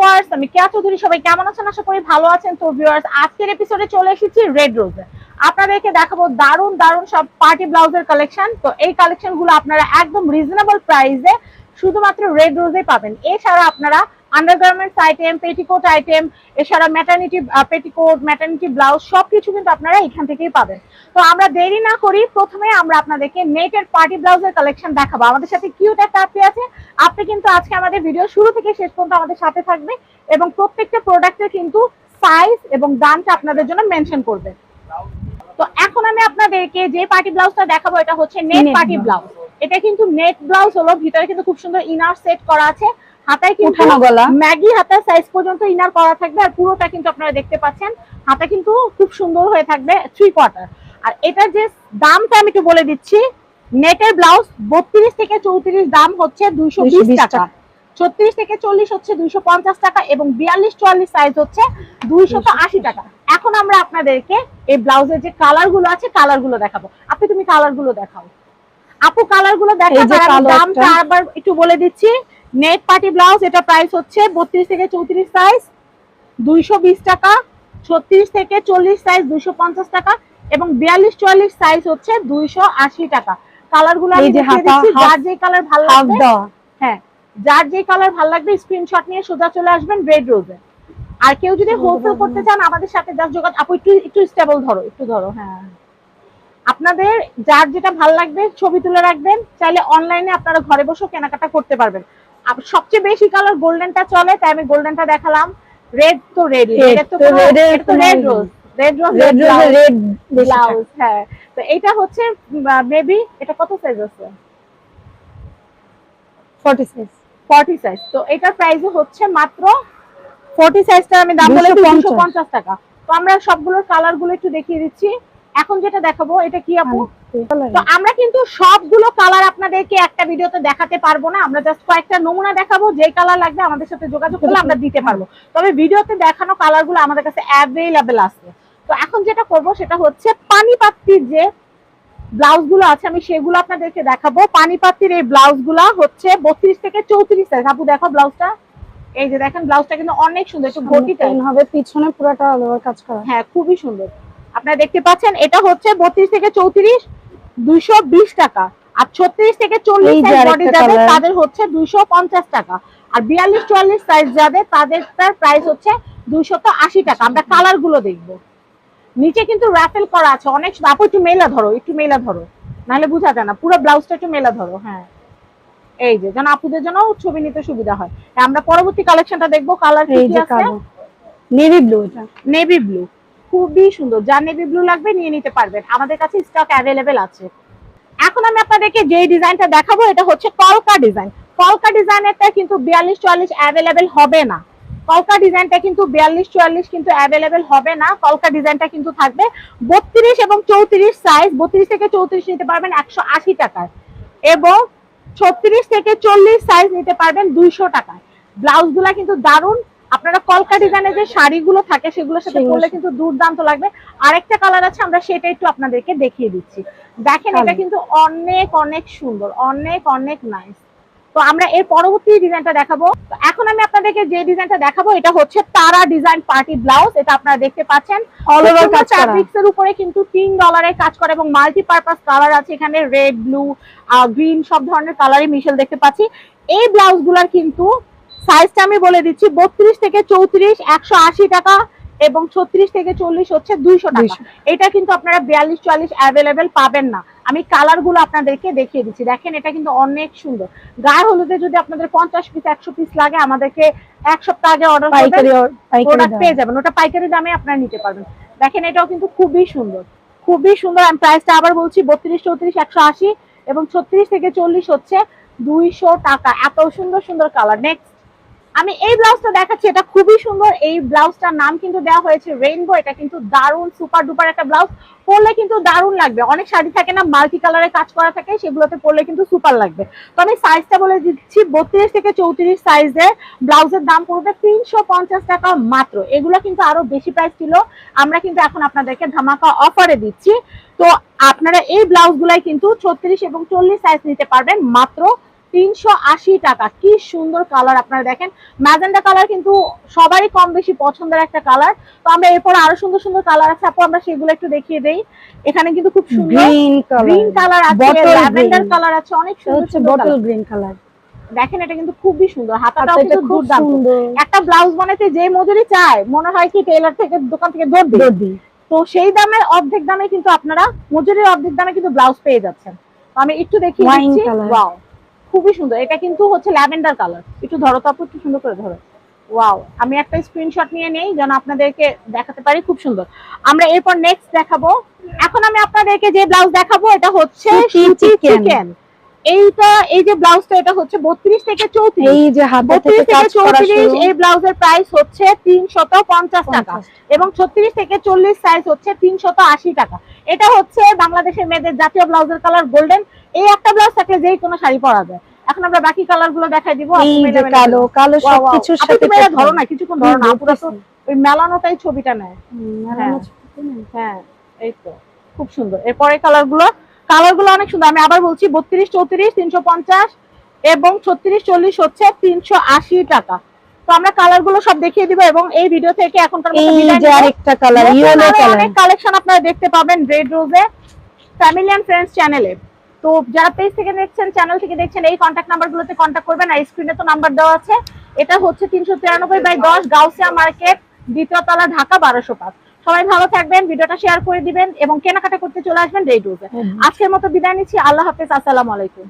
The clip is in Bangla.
ভিউয়ার্স আমি কেয়া চৌধুরী সবাই কেমন আছেন? আশা করি ভালো আছেন। তো ভিউয়ার্স আজকের এপিসোডে চলে এসেছি রেড রোজে আপনাদেরকে দেখাবো দারুণ দারুণ সব পার্টি ব্লাউজের কালেকশন তো এই কালেকশনগুলো আপনারা একদম রিজনেবল প্রাইসে শুধুমাত্র রেড রোজে পাবেন। এছাড়া আপনারা আন্ডারগার্মেন্টস আইটেম পেটিকোট আইটেম এছাড়া ম্যাটার্নিটি পেটিকোট ম্যাটার্নিটি ব্লাউজ সবকিছু কিন্তু আপনারা এখান থেকেই পাবেন। তো আমরা দেরি না করি, প্রথমে আমরা আপনাদেরকে নেটের পার্টি ব্লাউজের কালেকশন দেখাবো। আমাদের সাথে কিউট একটা আপনি আছে আপনি কিন্তু আজকে আমাদের ভিডিও শুরু থেকে শেষ পর্যন্ত আমাদের সাথে থাকবে এবং প্রত্যেকটা প্রোডাক্টের কিন্তু সাইজ এবং দামটা আপনাদের জন্য মেনশন করবে তো এখন আমি আপনাদেরকে যে পার্টি ব্লাউজটা দেখাবো এটা হচ্ছে নেট পার্টি ব্লাউজ এটা কিন্তু নেট ব্লাউজ হলো ভিতরে কিন্তু খুব সুন্দর ইনার সেট করা আছে। হাতায় কিন্তু। ম্যাগি হাতার সাইজ পর্যন্ত ইনার করা থাকবে আর পুরোটা কিন্তু আপনারা দেখতে পাচ্ছেন। হাতা কিন্তু খুব সুন্দর হয়ে থাকবে থ্রি কোয়ার্টার আর এটার যে দামটা আমি একটু বলে দিচ্ছি নেটের ব্লাউজ বত্রিশ থেকে চৌত্রিশ দাম হচ্ছে দুইশো বিশ টাকা। ছত্রিশ থেকে চল্লিশ হচ্ছে দুইশো পঞ্চাশ টাকা এবং বিয়াল্লিশ চুয়াল্লিশ সাইজ হচ্ছে দুইশত আশি টাকা। এখন আমরা আপনাদেরকে এই ব্লাউজের যে কালারগুলো আছে কালারগুলো দেখাবো। আপনি তুমি কালারগুলো দেখাও। আপু কালারগুলো দামটা আবার একটু বলে দিচ্ছি। নেট পার্টি ব্লাউজ এটা প্রাইস হচ্ছে বত্রিশ থেকে চৌত্রিশ সাইজ দুইশো বিশ টাকা ছত্রিশ থেকে চল্লিশ সাইজ দুইশো পঞ্চাশ টাকা এবং বিয়াল্লিশ চুয়াল্লিশ সাইজ হচ্ছে দুইশো আশি টাকা। কালারগুলো আমি দেখিয়ে দিচ্ছি যার যে কালার ভালো লাগবে হ্যাঁ যার যে কালার ভালো লাগবে স্ক্রিনশট নিয়ে সোজা চলে আসবেন রেড রোজে আর কেউ যদি হোলসেল করতে চান আমাদের সাথে জাস্ট যোগাযোগ আপু একটু একটু স্টেবল ধরো একটু ধরো হ্যাঁ। আপনাদের যার যেটা ভালো লাগবে ছবি তুলে রাখবেন চাইলে অনলাইনে আপনারা ঘরে বসে কেনাকাটা করতে পারবেন। সবচেয়ে বেশি কালার গোল্ডেনটা চলে তাই আমি গোল্ডেনটা দেখালাম। রেড তো রেড রেড তো red rose red rose red রোজে রেড ব্লাউজ হ্যাঁ। তো এটা হচ্ছে মেবি এটা কত সাইজ আছে? ফর্টি সাইজ ফর্টি সাইজ তো এটার প্রাইস হচ্ছে মাত্র ফর্টি সাইজটা আমি দাম বলে 250 টাকা। তো আমরা সবগুলোর কালারগুলো একটু দেখিয়ে দিচ্ছি। এখন যেটা দেখাবো এটা কি আপু? তো আমরা কিন্তু সবগুলো কালার আপনাদেরকে একটা ভিডিওতে দেখাতে পারব না। আমরা জাস্ট কয়েকটা নমুনা দেখাবো যে কালার লাগবে আমাদের সাথে যোগাযোগ করলে আমরা দিতে পারব। তবে ভিডিওতে দেখানো কালারগুলো আমাদের কাছে অ্যাভেলেবেল আছে। তো এখন যেটা করব সেটা হচ্ছে পানি পাত্রির যে ব্লাউজগুলো আছে আমি সেগুলো আপনাদেরকে দেখাবো। পানি পাত্রির এই ব্লাউজগুলা হচ্ছে বত্রিশ থেকে চৌত্রিশ সাইজ। আপু দেখো ব্লাউজটা। এই যে দেখেন ব্লাউজটা কিন্তু অনেক সুন্দর একটু ঘটি পেন হবে পিছনে পুরোটা কাজ করা। হ্যাঁ খুবই সুন্দর। আপনারা দেখতে পাচ্ছেন এটা হচ্ছে বত্রিশ থেকে চৌত্রিশ দুইশো বিশ টাকা। আর ছত্রিশ থেকে চল্লিশ এই সাইজ বডি যাদের তাদের হচ্ছে দুইশো পঞ্চাশ টাকা। আর বিয়াল্লিশ চুয়াল্লিশ সাইজ যাদের তাদের তার প্রাইস হচ্ছে দুইশত আশি টাকা। আমরা কালারগুলো দেখব। নিচে কিন্তু র্যাফেল করা আছে। অনেক আপু একটু মেলা ধরো একটু মেলা ধরো। নাহলে বোঝা যায় না পুরো ব্লাউজটা একটু মেলা ধরো হ্যাঁ। এই যে যেন আপুদের জন্য ছবি নিতে সুবিধা হয়। আমরা পরবর্তী কালেকশনটা দেখব কালার কি আছে? নেভি ব্লু এটা। নেভি ব্লু খুবই সুন্দর। যা নেভি ব্লু লাগবে নিয়ে নিতে পারবেন। আমাদের কাছে স্টক অ্যাভেলেবেল আছে। এখন আমি আপনাদেরকে যে ডিজাইনটা দেখাবো এটা হচ্ছে কলকা ডিজাইন কলকা ডিজাইনেরটা কিন্তু বিয়াল্লিশ চুয়াল্লিশ অ্যাভেলেবেল হবে না। কলকা ডিজাইনটা কিন্তু বিয়াল্লিশ চুয়াল্লিশ কিন্তু অ্যাভেলেবেল হবে না। কলকা ডিজাইনটা কিন্তু থাকবে বত্রিশ এবং চৌত্রিশ সাইজ বত্রিশ থেকে চৌত্রিশ নিতে পারবেন একশো আশি টাকায় এবং ছত্রিশ থেকে চল্লিশ সাইজ নিতে পারবেন দুইশো টাকায়। ব্লাউজগুলা কিন্তু দারুণ। আপনারা কলকা ডিজাইনের যে শাড়িগুলো থাকে সেগুলোর সাথে পরলে কিন্তু দুর্দান্ত লাগবে। আরেকটা কালার আছে আমরা সেটা একটু আপনাদেরকে দেখিয়ে দিচ্ছি। দেখেন এটা কিন্তু অনেক অনেক সুন্দর অনেক অনেক নাইস তো আমরা এর পরবর্তী ডিজাইনটা দেখাবো। এখন আমি আপনাদেরকে যে ডিজাইনটা দেখাবো এটা হচ্ছে তারা ডিজাইন পার্টি ব্লাউজ এটা আপনারা দেখতে পাচ্ছেন। All over কাজ করা। ফ্যাব্রিক্স এর উপরে কিন্তু তিন ডলারের কাজ করে এবং মাল্টি পারপাস কালার আছে। এখানে রেড ব্লু গ্রিন সব ধরনের কালারই মিশেল দেখতে পাচ্ছি। এই ব্লাউজগুলার কিন্তু সাইজটা আমি বলে দিচ্ছি বত্রিশ থেকে চৌত্রিশ একশো আশি টাকা এবং ছত্রিশ থেকে চল্লিশ হচ্ছে দুইশো টাকা। এটা কিন্তু আপনারা বিয়াল্লিশ চুয়াল্লিশ অ্যাভেলেবেল পাবেন না। আমি কালারগুলো আপনাদেরকে দেখিয়ে দিচ্ছি। দেখেন এটা কিন্তু অনেক সুন্দর। গায়ে হলুদে যদি আপনাদের পঞ্চাশ পিস একশো পিস লাগে আমাদেরকে এক সপ্তাহ আগে অর্ডার প্রোডাক্ট পেয়ে যাবেন। ওটা পাইকারি দামে আপনারা নিতে পারবেন। দেখেন এটাও কিন্তু খুবই সুন্দর। খুবই সুন্দর। আমি প্রাইসটা আবার বলছি বত্রিশ চৌত্রিশ একশো আশি এবং ছত্রিশ থেকে চল্লিশ হচ্ছে দুইশো টাকা। এত সুন্দর সুন্দর কালার নেক্সট আমি এই ব্লাউজটা দেখাচ্ছি, এটা খুবই সুন্দর। এই ব্লাউজটার নাম কিন্তু দেওয়া হয়েছে রেইনবো এটা কিন্তু দারুণ সুপার ডুপার একটা ব্লাউজ পরলে কিন্তু দারুণ লাগবে। অনেক শাড়ি থাকে না মাল্টি কালারের কাজ করা থাকে, সেগুলোতে পরলে কিন্তু সুপার লাগবে। তো আমি সাইজটা বলে দিচ্ছি, বত্রিশ থেকে চৌত্রিশ সাইজের ব্লাউজের দাম পড়বে তিনশো পঞ্চাশ টাকা মাত্র। এগুলো কিন্তু আরও বেশি প্রাইস ছিল। আমরা কিন্তু এখন আপনাদেরকে ধামাকা অফারে দিচ্ছি। তো আপনারা এই ব্লাউজ গুলাই কিন্তু ছত্রিশ এবং চল্লিশ সাইজ নিতে পারবেন মাত্র তিনশো আশি টাকা। কি সুন্দর কালার আপনারা দেখেন। ম্যাজেন্ডা কালার কিন্তু সবারই কম বেশি পছন্দের একটা কালার তো আমরা এরপর আরও সুন্দর সুন্দর কালার আছে। আপু আমরা সেগুলো একটু দেখিয়ে দেই। এখানে কিন্তু খুব সুন্দর গ্রিন কালার গ্রিন কালার আছে ল্যাভেন্ডার কালার আছে অনেক সুন্দর বটল গ্রিন কালার দেখেন এটা কিন্তু খুবই সুন্দর। হাতাটাও এটা কিন্তু খুব দুর্দান্ত। সুন্দর। একটা ব্লাউজ বানাতে যে মজুরি চায় মনে হয় কি টেলার থেকে দোকান থেকে দৌড় দিই তো সেই দামের অর্ধেক দামে কিন্তু আপনারা মজুরির অর্ধেক দামে কিন্তু ব্লাউজ পেয়ে যাচ্ছেন। তো আমি একটু দেখিয়ে দিচ্ছি। ওয়াও খুবই সুন্দর। এটা কিন্তু হচ্ছে ল্যাভেন্ডার কালার। একটু ধরো তো একটু সুন্দর করে ধরো। ওয়াও আমি একটা স্ক্রিনশট নিয়ে নেই যেন আপনাদেরকে দেখাতে পারি খুব সুন্দর। আমরা এরপর নেক্সট দেখাবো। এখন আমি আপনাদেরকে যে ব্লাউজ দেখাবো এটা হচ্ছে। চিকেন এইটা এই যে ব্লাউজটা এটা হচ্ছে বত্রিশ থেকে চৌত্রিশ। এই যে বত্রিশ থেকে চৌত্রিশ এই ব্লাউজের প্রাইস হচ্ছে তিনশত পঞ্চাশ টাকা। এবং ছত্রিশ থেকে চল্লিশ সাইজ হচ্ছে তিনশত আশি টাকা। এটা হচ্ছে বাংলাদেশের মেয়েদের জাতীয় ব্লাউজের কালার গোল্ডেন এই একটা ব্লাউজ থাকলে যেই কোনো শাড়ি পরা যায়। এখন আমরা বাকি কালারগুলো দেখাই দিব কালো কালো. সবকিছুর সাথে। ধরো না কিছুক্ষণ ধরো না আপুরা তো ওই মেলানোটাই ছবিটা নেয়। হ্যাঁ। হ্যাঁ এই তো। খুব সুন্দর। এরপরে কালারগুলো কালারগুলো অনেক সুন্দর। আমি আবার বলছি বত্রিশ চৌত্রিশ তিনশো পঞ্চাশ এবং ছত্রিশ চল্লিশ হচ্ছে তিনশো আশি টাকা। তো আমরা কালারগুলো সব দেখিয়ে দিব এবং এই ভিডিও থেকে এখনকার। আরেকটা কালার অনেক কালেকশন আপনারা দেখতে পাবেন রেড রোজে ফ্যামিলি এন্ড ফ্রেন্ডস চ্যানেলে তো যারা পেজ থেকে দেখছেন চ্যানেল থেকে দেখছেন এই কন্ট্যাক্ট নাম্বারগুলোতে কন্ট্যাক্ট করবেন আর স্ক্রিনে তো নাম্বার দেওয়া আছে। এটা হচ্ছে তিনশো তিরানব্বই বাই দশ গাউসিয়া মার্কেট দ্বিতীয় তলা ঢাকা বারোশো পাঁচ। সবাই ভালো থাকবেন ভিডিওটা শেয়ার করে দিবেন এবং কেনাকাটা করতে চলে আসবেন রেড রোজে আজকের মতো বিদায় নিচ্ছি আল্লাহ হাফেজ আসসালামু আলাইকুম।